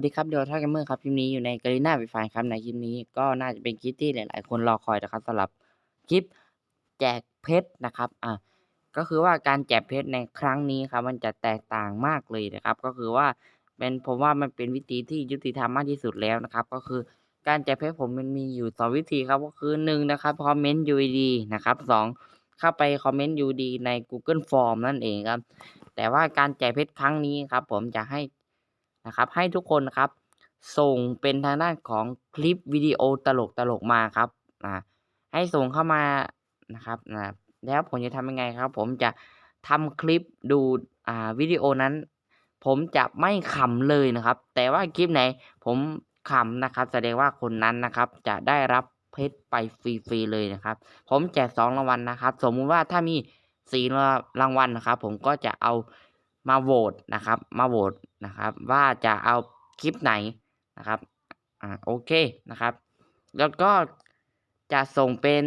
สวัสดีครับเดลท่าเกมเมอร์ครับคลิปนี้อยู่ในกาลิน่าไฟฟครับในคลิปนี้ก็น่าจะเป็นคลิปที่หลาย ๆ คนรอคอยนะครับสำหรับคลิปแจกเพชรนะครับอะก็คือว่าการแจกเพชรในครั้งนี้ครับมันจะแตกต่างมากเลยนะครับ ก็คือว่าเป็นผมว่ามันเป็นวิธีที่ยุติธรรมมากที่สุดแล้วนะครับ ก็คือการแจกเพชรผมมันมีอยู่สองวิธีครับก็คือหนึ่งนะครับคอมเมนต์ UID นะครับสองเข้าไปคอมเมนต์ UID ใน Google Form นั่นเองครับแต่ว่าการแจกเพชรครั้งนี้ครับผมจะให้ นะครับ ให้ทุกคนครับ ส่งเป็นทางด้านของคลิปวิดีโอตลกตลกมาครับอ่าให้ส่งเข้ามานะครับนะแล้วผมจะทำยังไงครับ ผมจะทำคลิปดูอ่าวิดีโอนั้น ผมจะไม่ขำเลยนะครับ แต่ว่าคลิปไหนผมขำนะครับ แสดงว่าคนนั้นนะครับ จะได้รับเพชรไปฟรีๆเลยนะครับ ผมแจกสองรางวัลนะครับ สมมุติว่าถ้ามีสี่รางวัลนะครับ ผมก็จะเอามาโหวตนะครับ มาโหวต นะครับ ว่าจะเอาคลิปไหนนะครับอ่าโอเคนะครับ แล้วก็จะส่งเป็น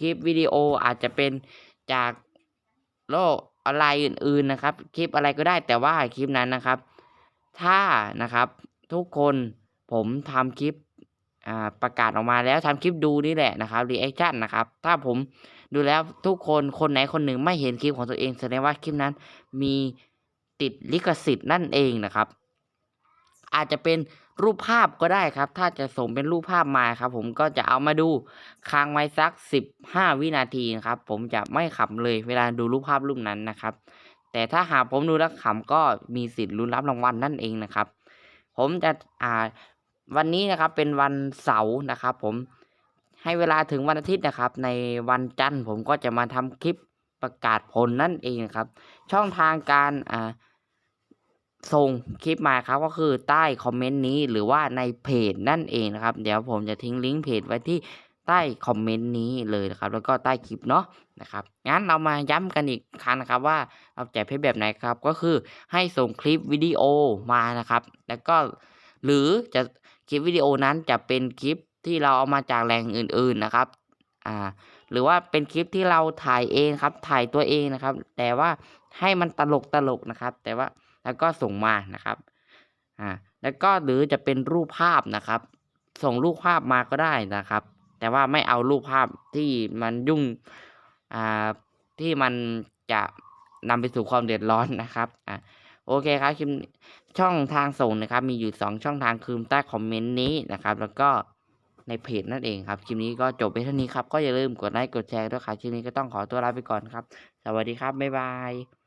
คลิปวิดีโออาจจะเป็นจากโลกออนไลน์อื่น ๆนะครับ คลิปอะไรก็ได้แต่ว่าคลิปนั้นนะครับ ถ้านะครับทุกคนผมทำคลิปประกาศออกมาแล้วทำคลิปดูนี่แหละนะครับรีแอคชั่นนะครับ ถ้าผมดูแล้วทุกคนคนไหนคนหนึ่งไม่เห็นคลิปของตัวเองแสดงว่าคลิปนั้นมี ติดลิขสิทธิ์นั่นเองนะครับ อาจจะเป็นรูปภาพก็ได้ครับ ถ้าจะส่งเป็นรูปภาพมาครับ ผมก็จะเอามาดูค้างไว้สักสิบห้าวินาทีนะครับ ผมจะไม่ขำเลยเวลาดูรูปภาพรูปนั้นนะครับ แต่ถ้าหากผมดูแล้วขำก็มีสิทธิ์ลุ้นรับรางวัลนั่นเองนะครับ ผมจะอ่าวันนี้นะครับเป็นวันเสาร์นะครับ ผมให้เวลาถึงวันอาทิตย์นะครับ ในวันจันทร์ผมก็จะมาทำคลิปประกาศผลนั่นเองครับ ช่องทางการอ่า ส่งคลิปมาครับก็คือใต้คอมเมนต์นี้หรือว่าในเพจนั่นเองนะครับ เดี๋ยวผมจะทิ้งลิงก์เพจไว้ที่ใต้คอมเมนต์นี้เลยนะครับ แล้วก็ใต้คลิปเนาะนะครับงั้นเรามาย้ำกันอีกครั้งนะครับว่าเราแจกเพจแบบไหนครับ ก็คือให้ส่งคลิปวิดีโอมานะครับ แล้วก็หรือจะคลิปวิดีโอนั้นจะเป็นคลิปที่เราเอามาจากแหล่งอื่น ๆนะครับอ่าหรือว่าเป็นคลิปที่เราถ่ายเองครับ ถ่ายตัวเองนะครับ แต่ว่าให้มันตลกตลกนะครับ แต่ว่า แล้วก็ส่งมานะครับอ่าแล้วก็หรือจะเป็นรูปภาพนะครับ ส่งรูปภาพมาก็ได้นะครับ แต่ว่าไม่เอารูปภาพที่มันยุ่งอ่าที่มันจะนำไปสู่ความเดือดร้อนนะครับอ่าโอเคครับคลิปช่องทางส่งนะครับ มีอยู่สองช่องทางคือใต้คอมเมนต์นี้นะครับ แล้วก็ในเพจนั่นเองครับคลิปนี้ก็จบไปเท่านี้ครับ ก็อย่าลืมกดไลค์กดแชร์ด้วยครับคลิปนี้ก็ต้องขอตัวลาไปก่อนครับ สวัสดีครับ บ๊ายบาย